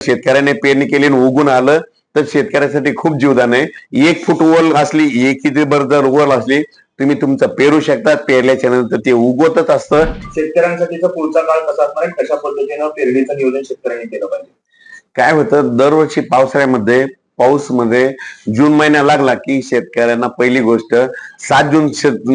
शेतकऱ्याने पेरणी केली आणि उगून आलं तर शेतकऱ्यासाठी खूप जीवदान आहे. एक फूट ओल असली एक भर जर ओल असली तुम्ही तुमचं पेरू शकता. पेरल्याच्या नंतर ते उगवतच असतं. शेतकऱ्यांसाठीचा पुढचा काळ कसा असणार आहे? कशा पद्धतीनं पेरणीचं नियोजन शेतकऱ्यांनी केलं पाहिजे? काय होतं दरवर्षी पावसाळ्यामध्ये पाऊसमध्ये जून महिना लागला की शेतकऱ्यांना पहिली गोष्ट सात जून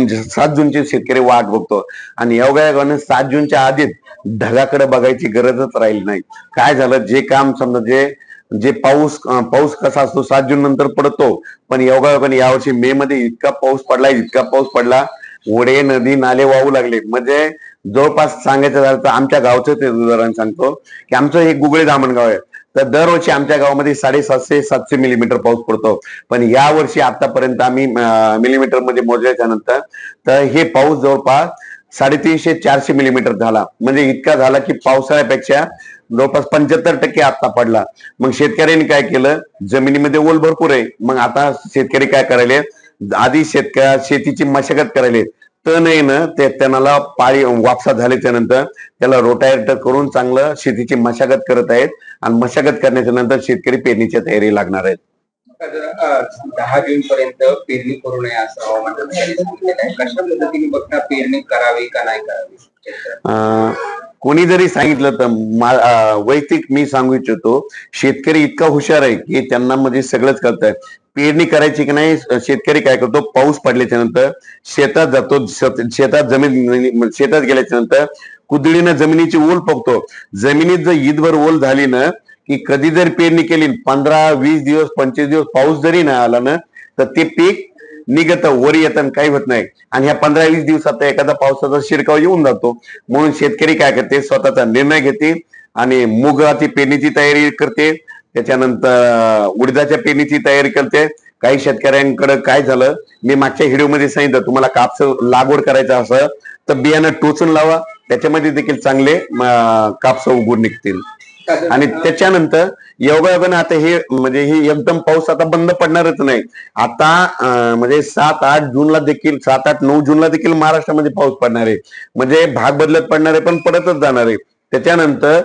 सात जूनचे शेतकरी वाट बघतो. आणि योगायोगाने सात जूनच्या आधीच ढगाकडे बघायची गरजच राहिली नाही. काय झालं? जे काम समजा जे जे पाऊस पाऊस कसा असतो सात जून नंतर पडतो. पण योगायोगाने यावर्षी मे मध्ये इतका पाऊस पडला इतका पाऊस पडला ओढे नदी नाले वाहू लागले. म्हणजे जवळपास सांगायचं झालं तर आमच्या गावचं ते उदाहरण सांगतो की आमचं हे गुगळे दामणगाव आहे. तर दरवर्षी आमच्या गावामध्ये साडेसातशे सातशे मिलीमीटर पाऊस पडतो. पण या वर्षी आतापर्यंत आम्ही मिलीमीटरमध्ये मोजल्याच्या नंतर तर हे पाऊस जवळपास साडेतीनशे चारशे मिलीमीटर झाला. म्हणजे इतका झाला की पावसाळ्यापेक्षा जवळपास पंच्याहत्तर टक्के आता पडला. मग शेतकऱ्यांनी काय केलं? जमिनीमध्ये ओल भरपूर आहे. मग आता शेतकरी काय करायले आधी शेतकऱ्या शेतीची मशागत करायले तण आहे ना ते त्यांना पाळी वापसा झाल्याच्यानंतर त्याला रोटायटर करून चांगलं शेतीची मशागत करत आहेत. आणि मशागत करण्याच्या नंतर शेतकरी पेरणीच्या तयारी लागणार आहेत. दहा जून पर्यंत पेरणी करू नये असं हवामान. कशा पद्धतीने बघता पेरणी करावी का नाही करावी? कोणी जरी सांगितलं तर वैयक्तिक मी सांगू इच्छितो शेतकरी इतका हुशार आहे की त्यांना म्हणजे सगळंच कळतंय पेरणी करायची की नाही शेतकरी काय करतो पाऊस पडल्याच्या नंतर शेतात जातो शेत- शेतात जमीन शेतात गेल्याच्यानंतर कुदळीनं जमिनीची ओल पकतो. जमिनीत जर ईदभर ओल झाली ना की कधी जर पेरणी केली पंधरा वीस दिवस पंचवीस दिवस पाऊस जरी नाही आला ना तर ते पीक निघत वर येतं आणि काही होत नाही. आणि ह्या पंधरा वीस दिवसात एखादा पावसाचा शिरकाव येऊन जातो. म्हणून शेतकरी काय करते? स्वतःचा निर्णय घेते आणि मुगाची पेरणीची तयारी करते. त्याच्यानंतर उडदाच्या पेरणीची तयारी करते. काही शेतकऱ्यांकडे काय झालं? मी मागच्या व्हिडिओमध्ये सांगितलं तुम्हाला कापस लागवड करायचं असं तर बियाणं टोचून लावा. त्याच्यामध्ये देखील चांगले कापस उगून निघतील. आणि त्याच्यानंतर योगायोगानं आता हे म्हणजे हे एकदम पाऊस आता बंद पडणारच नाही. आता म्हणजे सात आठ जूनला देखील सात आठ नऊ जूनला देखील महाराष्ट्रामध्ये पाऊस पडणार आहे. म्हणजे भाग बदलत पडणार आहे पण पडतच जाणार आहे. त्याच्यानंतर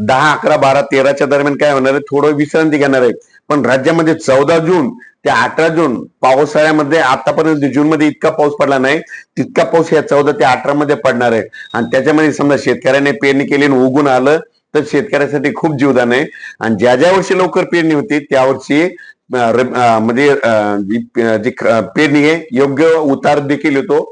दहा अकरा बारा तेराच्या दरम्यान काय होणार आहे? थोडं विश्रांती घेणार आहे. पण राज्यामध्ये चौदा जून ते अठरा जून पावसाळ्यामध्ये आतापर्यंत जून मध्ये इतका पाऊस पडला नाही. तितका पाऊस या चौदा ते अठरा मध्ये पडणार आहे. आणि त्याच्यामध्ये समजा शेतकऱ्याने पेरणी केली आणि उगून आलं तर शेतकऱ्यासाठी खूप जीवदान आहे. आणि ज्या ज्या वर्षी लवकर पेरणी होती त्या वर्षी म्हणजे जी पेरणी आहे योग्य उतार देखील येतो.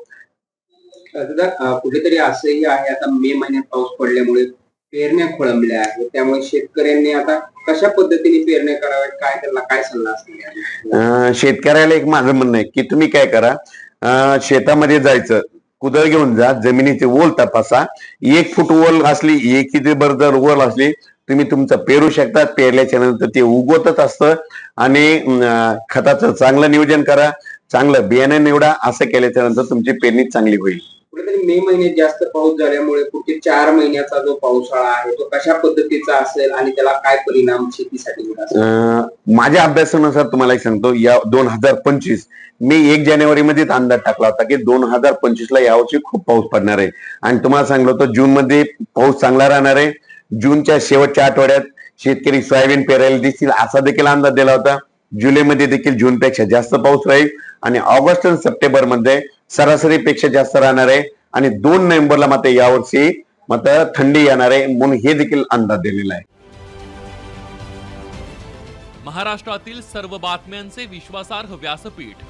दादा, कुठेतरी असंही आहे आता मे महिन्यात पाऊस पडल्यामुळे पेरण्या खोळंबल्या आहेत. त्यामुळे शेतकऱ्यांनी आता कशा पद्धतीने पेरण्या कराव्यात? काय त्यांना काय सल्ला असणार शेतकऱ्याला एक माझं म्हणणं आहे की तुम्ही काय करा शेतामध्ये जायचं. कुदळ घेऊन जा जमिनीचे ओल तपासा. एक फूट ओल असली एक किती भर जर ओल असली तुम्ही तुमचं पेरू शकता. पेरल्याच्या नंतर ते उगवतच असतं. आणि खताचं चांगलं नियोजन करा चांगलं बियाणं निवडा असं केल्याच्यानंतर तुमची पेरणी चांगली होईल. कुठेतरी मे महिन्यात जास्त पाऊस झाल्यामुळे पुढचे चार महिन्याचा जो पावसाळा आहे तो कशा पद्धतीचा असेल आणि त्याला काय परिणाम शेतीसाठी माझ्या अभ्यासानुसार तुम्हाला एक सांगतो या दोन हजार पंचवीस मी एक जानेवारी मध्येच अंदाज टाकला होता की दोन हजार पंचवीस ला यावर्षी खूप पाऊस पडणार आहे. आणि तुम्हाला सांगलं होतं जून मध्ये पाऊस चांगला राहणार आहे. जूनच्या शेवटच्या आठवड्यात शेतकरी सोयाबीन पेरायला दिसतील असा देखील अंदाज दिला होता. जुलैमध्ये देखील जूनपेक्षा जास्त पाऊस राहील. आणि ऑगस्ट आणि सप्टेंबरमध्ये सरासरीपेक्षा जास्त राहणार आहे आणि दोन नोव्हेंबरला मात्र यावर्षी मात्र थंडी येणार आहे म्हणून हे देखील अंदाज दिलेला आहे. महाराष्ट्रातील सर्व बातम्यांचे विश्वासार्ह व्यासपीठ.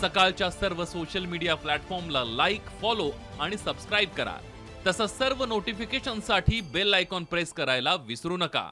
सकाळच्या सर्व सोशल मीडिया प्लॅटफॉर्मला लाईक फॉलो आणि सबस्क्राईब करा. तसंच सर्व नोटिफिकेशनसाठी बेल आयकॉन प्रेस करायला विसरू नका.